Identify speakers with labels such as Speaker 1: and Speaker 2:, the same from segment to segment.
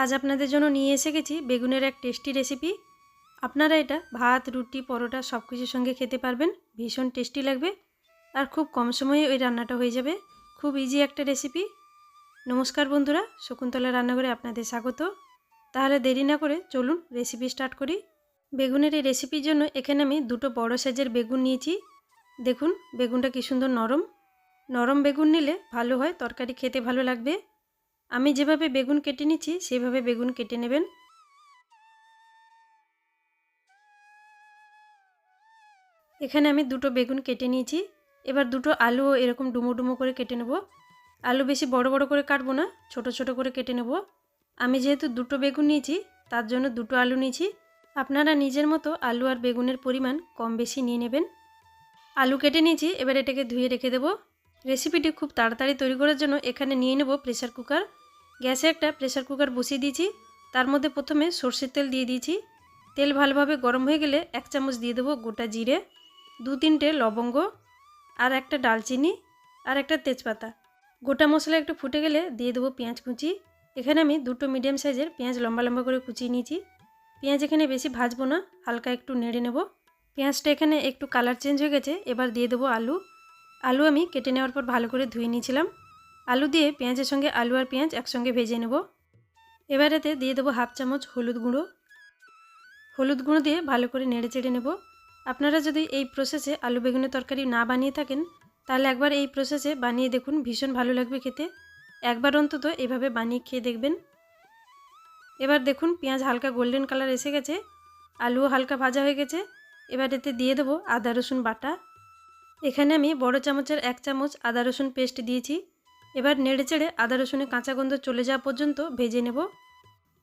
Speaker 1: আজ আপনাদের জন্য নিয়ে এসে গেছি বেগুনের এক টেস্টি রেসিপি। আপনারা এটা ভাত, রুটি, পরোটা সব কিছুর সঙ্গে খেতে পারবেন, ভীষণ টেস্টি লাগবে আর খুব কম সময়ে ওই রান্নাটা হয়ে যাবে। খুব ইজি একটা রেসিপি। নমস্কার বন্ধুরা, শকুন্তলা রান্নাঘরে আপনাদের স্বাগত। তাহলে দেরি না করে চলুন রেসিপি স্টার্ট করি। বেগুনের এই রেসিপির জন্য এখানে আমি দুটো বড় সাইজের বেগুন নিয়েছি। দেখুন, বেগুনটা কী সুন্দর নরম। নরম বেগুন নিলে ভালো হয়, তরকারি খেতে ভালো লাগবে। আমি যেভাবে বেগুন কেটে নিচ্ছি, সেভাবে বেগুন কেটে নেবেন। এখানে আমি দুটো বেগুন কেটে নিয়েছি। এবার দুটো আলুও এরকম ডুমো ডুমো করে কেটে নেব। আলু বেশি বড় বড় করে কাটবো না, ছোট ছোট করে কেটে নেব। আমি যেহেতু দুটো বেগুন নিয়েছি, তার জন্য দুটো আলু নিয়েছি। আপনারা নিজের মতো আলু আর বেগুনের পরিমাণ কম বেশি নিয়ে নেবেন। আলু কেটে নিয়েছি, এবার এটাকে ধুয়ে রেখে দেবো। রেসিপিটি খুব তাড়াতাড়ি তৈরি করার জন্য এখানে নিয়ে নেব প্রেসার কুকার। গ্যাসে একটা প্রেশার কুকার বসিয়ে দিয়েছি। তার মধ্যে প্রথমে সর্ষের তেল দিয়ে দিয়েছি। তেল ভালোভাবে গরম হয়ে গেলে এক চামচ দিয়ে দেবো গোটা জিরে, দু তিনটে লবঙ্গ আর একটা ডালচিনি আর একটা তেজপাতা। গোটা মশলা একটু ফুটে গেলে দিয়ে দেবো পেঁয়াজ কুচি। এখানে আমি দুটো মিডিয়াম সাইজের পেঁয়াজ লম্বা লম্বা করে কুচিয়ে নিয়েছি। পেঁয়াজ এখানে বেশি ভাজবো না, হালকা একটু নেড়ে নেব। পেঁয়াজটা এখানে একটু কালার চেঞ্জ হয়ে গেছে, এবার দিয়ে দেবো আলু। আলু আমি কেটে নেওয়ার পর ভালো করে ধুয়ে নিয়েছিলাম। আলু দিয়ে পেঁয়াজের সঙ্গে আলু আর পেঁয়াজ একসঙ্গে ভেজে নেব। এবার এতে দিয়ে দেবো হাফ চামচ হলুদ গুঁড়ো। হলুদ গুঁড়ো দিয়ে ভালো করে নেড়ে চেড়ে নেব। আপনারা যদি এই প্রসেসে আলু বেগুনের তরকারি না বানিয়ে থাকেন, তাহলে একবার এই প্রসেসে বানিয়ে দেখুন, ভীষণ ভালো লাগবে খেতে। একবার অন্তত এভাবে বানিয়ে খেয়ে দেখবেন। এবার দেখুন, পেঁয়াজ হালকা গোল্ডেন কালার এসে গেছে, আলুও হালকা ভাজা হয়ে গেছে। এবার এতে দিয়ে দেবো আদা রসুন বাটা। এখানে আমি বড় চামচের এক চামচ আদা রসুন পেস্ট দিয়েছি। এবার নেড়ে চেড়ে আদা রসুনের কাঁচা গন্ধ চলে যাওয়া পর্যন্ত ভেজে নেব।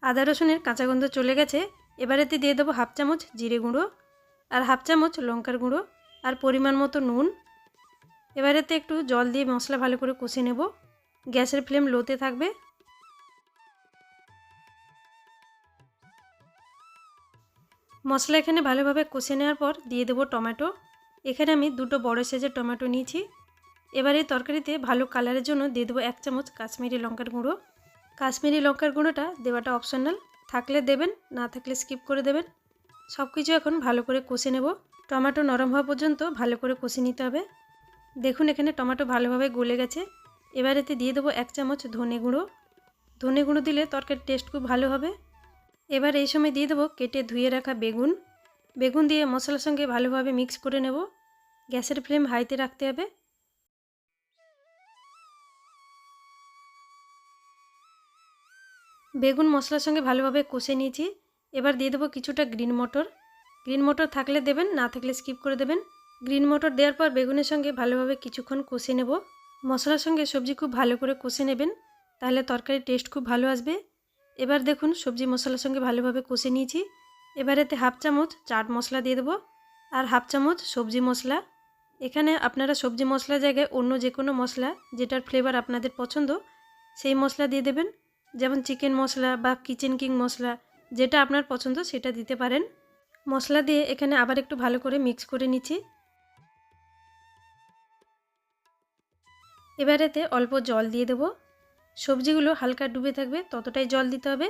Speaker 1: আদা রসুনের কাঁচা গন্ধ চলে গেছে, এবার এতে দিয়ে দেবো হাফ চামচ জিরে গুঁড়ো আর হাফ চামচ লঙ্কার গুঁড়ো আর পরিমাণ মতো নুন। এবার এতে একটু জল দিয়ে মশলা ভালো করে কষে নেব। গ্যাসের ফ্লেম লোতে থাকবে। মশলা এখানে ভালোভাবে কষে নেওয়ার পর দিয়ে দেবো টমেটো। এখানে আমি দুটো বড় সাইজের টমেটো নিয়েছি। এবার তরকারিতে ভালো কালারের জন্য দিয়ে দেবো এক চামচ কাশ্মীরি লঙ্কার গুঁড়ো। কাশ্মীরি লঙ্কার গুঁড়োটা দেওয়াটা অপশনাল থাকলে দেবেন, না থাকলে স্কিপ করে দেবেন। সব কিছু এখন ভালো করে কষে নেব। টমেটো নরম হওয়া পর্যন্ত ভালো করে কষে নিতে হবে। দেখুন এখানে টমেটো ভালোভাবে গলে গেছে। এবার এতে দিয়ে দেবো এক চামচ ধনে গুঁড়ো। ধনে গুঁড়ো দিলে তরকারির টেস্ট খুব ভালো হবে। এবার এই সময় দিয়ে দেবো কেটে ধুয়ে রাখা বেগুন। বেগুন দিয়ে মশলার সঙ্গে ভালোভাবে মিক্স করে নেব। গ্যাসের ফ্লেম হাইতে রাখতে হবে। বেগুন মশলার সঙ্গে ভালোভাবে কষে নিয়েছি। এবার দিয়ে দেবো কিছুটা গ্রিন মটর গ্রিন মটর থাকলে দেবেন, না থাকলে স্কিপ করে দেবেন। গ্রিন মটর দেওয়ার পর বেগুনের সঙ্গে ভালোভাবে কিছুক্ষণ কষে নেব। মশলার সঙ্গে সবজি খুব ভালো করে কষে নেবেন, তাহলে তরকারির টেস্ট খুব ভালো আসবে। এবার দেখুন, সবজি মশলার সঙ্গে ভালোভাবে কষে নিয়েছি। এবার এতে হাফ চামচ চাট মশলা দিয়ে দেবো। আর হাফ চামচ সবজি মশলা। এখানে আপনারা সবজি মশলার জায়গায় অন্য যে কোনো মশলা, যেটার ফ্লেভার আপনাদের পছন্দ, সেই মশলা দিয়ে দেবেন। যেমন চিকেন মশলা বা কিচেন কিং মশলা, যেটা আপনার পছন্দ সেটা দিতে পারেন। মশলা দিয়ে এখানে আবার একটু ভালো করে মিক্স করে নিচ্ছি। এবার এতে অল্প জল দিয়ে দেবো। সবজিগুলো হালকা ডুবে থাকবে, ততটাই জল দিতে হবে।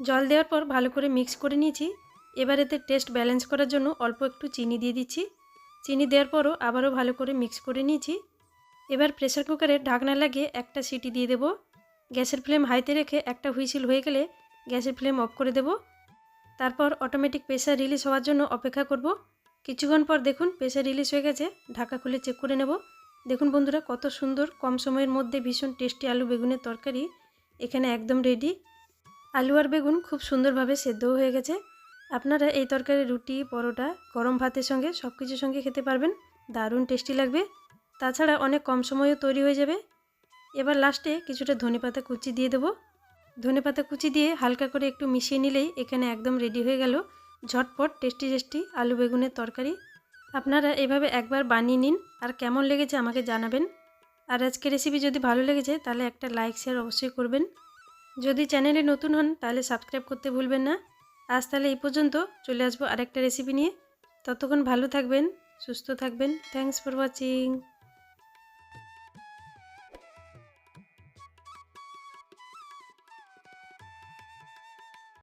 Speaker 1: জল দেওয়ার পর ভালো করে মিক্স করে নিয়েছি। এবার এতে টেস্ট ব্যালেন্স করার জন্য অল্প একটু চিনি দিয়ে দিচ্ছি। চিনি দেওয়ার পরও আবারও ভালো করে মিক্স করে নিয়েছি। এবার প্রেসার কুকারে ঢাকনা লাগিয়ে একটা সিটি দিয়ে দেব। গ্যাসের ফ্লেম হাইতে রেখে একটা হুইসিল হয়ে গেলে গ্যাসের ফ্লেম অফ করে দেব। তারপর অটোমেটিক প্রেসার রিলিজ হওয়ার জন্য অপেক্ষা করব। কিছুক্ষণ পর দেখুন প্রেসার রিলিজ হয়ে গেছে, ঢাকা খুলে চেক করে নেব। দেখুন বন্ধুরা কত সুন্দর কম সময়ের মধ্যে ভীষণ টেস্টি আলু বেগুনের তরকারি। এখানে একদম রেডি আলু আর বেগুন খুব সুন্দরভাবে সেদ্ধও হয়ে গেছে। আপনারা এই তরকারি, রুটি, পরোটা, গরম ভাতের সঙ্গে সব কিছুর সঙ্গে খেতে পারবেন। দারুণ টেস্টি লাগবে। তাছাড়া অনেক কম সময়েও তৈরি হয়ে যাবে। এবার লাস্টে কিছুটা ধনেপাতা কুচি দিয়ে দেবো। ধনেপাতা কুচি দিয়ে হালকা করে একটু মিশিয়ে নিলেই এখানে একদম রেডি হয়ে গেল ঝটপট টেস্টি টেস্টি আলু বেগুনের তরকারি। আপনারা এভাবে একবার বানিয়ে নিন আর কেমন লেগেছে আমাকে জানাবেন। আর আজকে রেসিপি যদি ভালো লেগেছে তাহলে একটা লাইক শেয়ার অবশ্যই করবেন। যদি চ্যানেলে নতুন হন তাহলে সাবস্ক্রাইব করতে ভুলবেন না। আজ তাহলে এই পর্যন্ত। চলে আসব আরেকটা রেসিপি নিয়ে। ততক্ষণ ভালো থাকবেন, সুস্থ থাকবেন। Thanks for watching